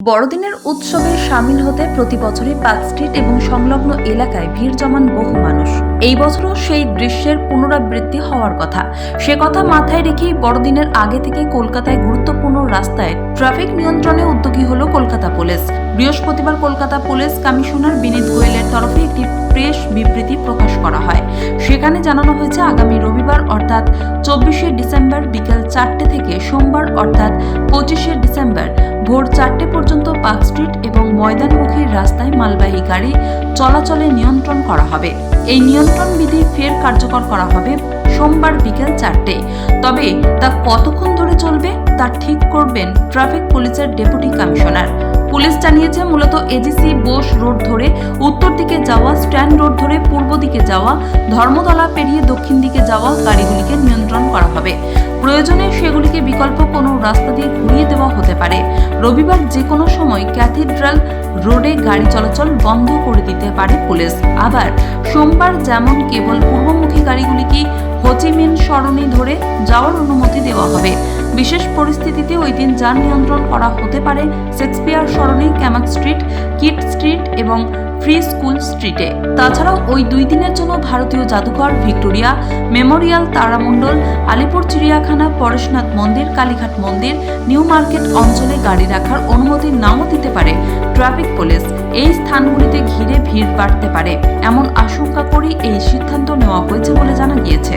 বড়দিনের উৎসবে সামিল হতে প্রতি বছরই পার্ক স্ট্রিট এবং সংলগ্ন এলাকায় ভিড় জমান বহু মানুষ। এই বছরও সেই দৃশ্যের পুনরাবৃত্তি হওয়ার কথা। সে কথা মাথায় রেখেই বড়দিনের আগে থেকে কলকাতায় গুরুত্বপূর্ণ রাস্তায় ট্রাফিক নিয়ন্ত্রণে উদ্যোগী হল কলকাতা পুলিশ। বৃহস্পতিবার কলকাতা পুলিশ কমিশনার বিনীত গোয়েলের তরফে একটি প্রেস বিবৃতি সেখানে জানানো হয়েছে আগামী রবিবার অর্থাৎ চব্বিশে ডিসেম্বর বিকেল চারটে থেকে সোমবার অর্থাৎ পঁচিশে ডিসেম্বর ভোর চারটে পর্যন্ত পার্ক স্ট্রিট এবং ময়দানমুখী রাস্তায় মালবাহী গাড়ি চলাচলে নিয়ন্ত্রণ করা হবে। এই নিয়ন্ত্রণ বিধি ফের কার্যকর করা হবে সোমবার বিকেল চারটে। তবে তা কতক্ষণ ধরে চলবে তা ঠিক করবেন ট্রাফিক পুলিশের ডেপুটি কমিশনার। পুলিশ জানিয়েছে, মূলত এজিসি বোস রোড ধরে উত্তর দিকে যাওয়া, স্ট্যান্ড রোড ধরে পূর্ব দিকে যাওয়া, ধর্মতলা পেরিয়ে দক্ষিণ দিকে যাওয়া গাড়িগুলিকে নিয়ন্ত্রণ করা হবে। প্রয়োজনে সেগুলিকে বিকল্প কোনো রাস্তা দিয়ে ঘুরিয়ে দেওয়া হতে পারে। রবিবার যে কোনো সময় ক্যাথিড্রাল রোডে গাড়ি চলাচল বন্ধ করে দিতে পারে পুলিশ। আবার সোমবার যেমন কেবল পূর্বমুখী গাড়িগুলিকে হোচিমিন সরণি ধরে যাওয়ার অনুমতি দেওয়া হবে। বিশেষ পরিস্থিতিতে ওই দিন যান নিয়ন্ত্রণ করা হতে পারে Shakespeare Sarani Camac street, Kyd street এবং ফ্রি স্কুল স্ট্রিটে। তাছাড়াও ওই দুই দিনের জন্য ভারতীয় জাদুঘর ভিক্টোরিয়া, মেমোরিয়াল তারামণ্ডল, আলিপুর চিড়িয়াখানা, পরেশনাথ মন্দির, কালীঘাট মন্দির, নিউ মার্কেট অঞ্চলে গাড়ি রাখার অনুমতি নাও দিতে পারে। ট্রাফিক পুলিশ এই স্থানগুলিতে ঘিরে ভিড় বাড়তে পারে, এমন আশঙ্কা করেই এই সিদ্ধান্ত নেওয়া হয়েছে বলে জানা গিয়েছে।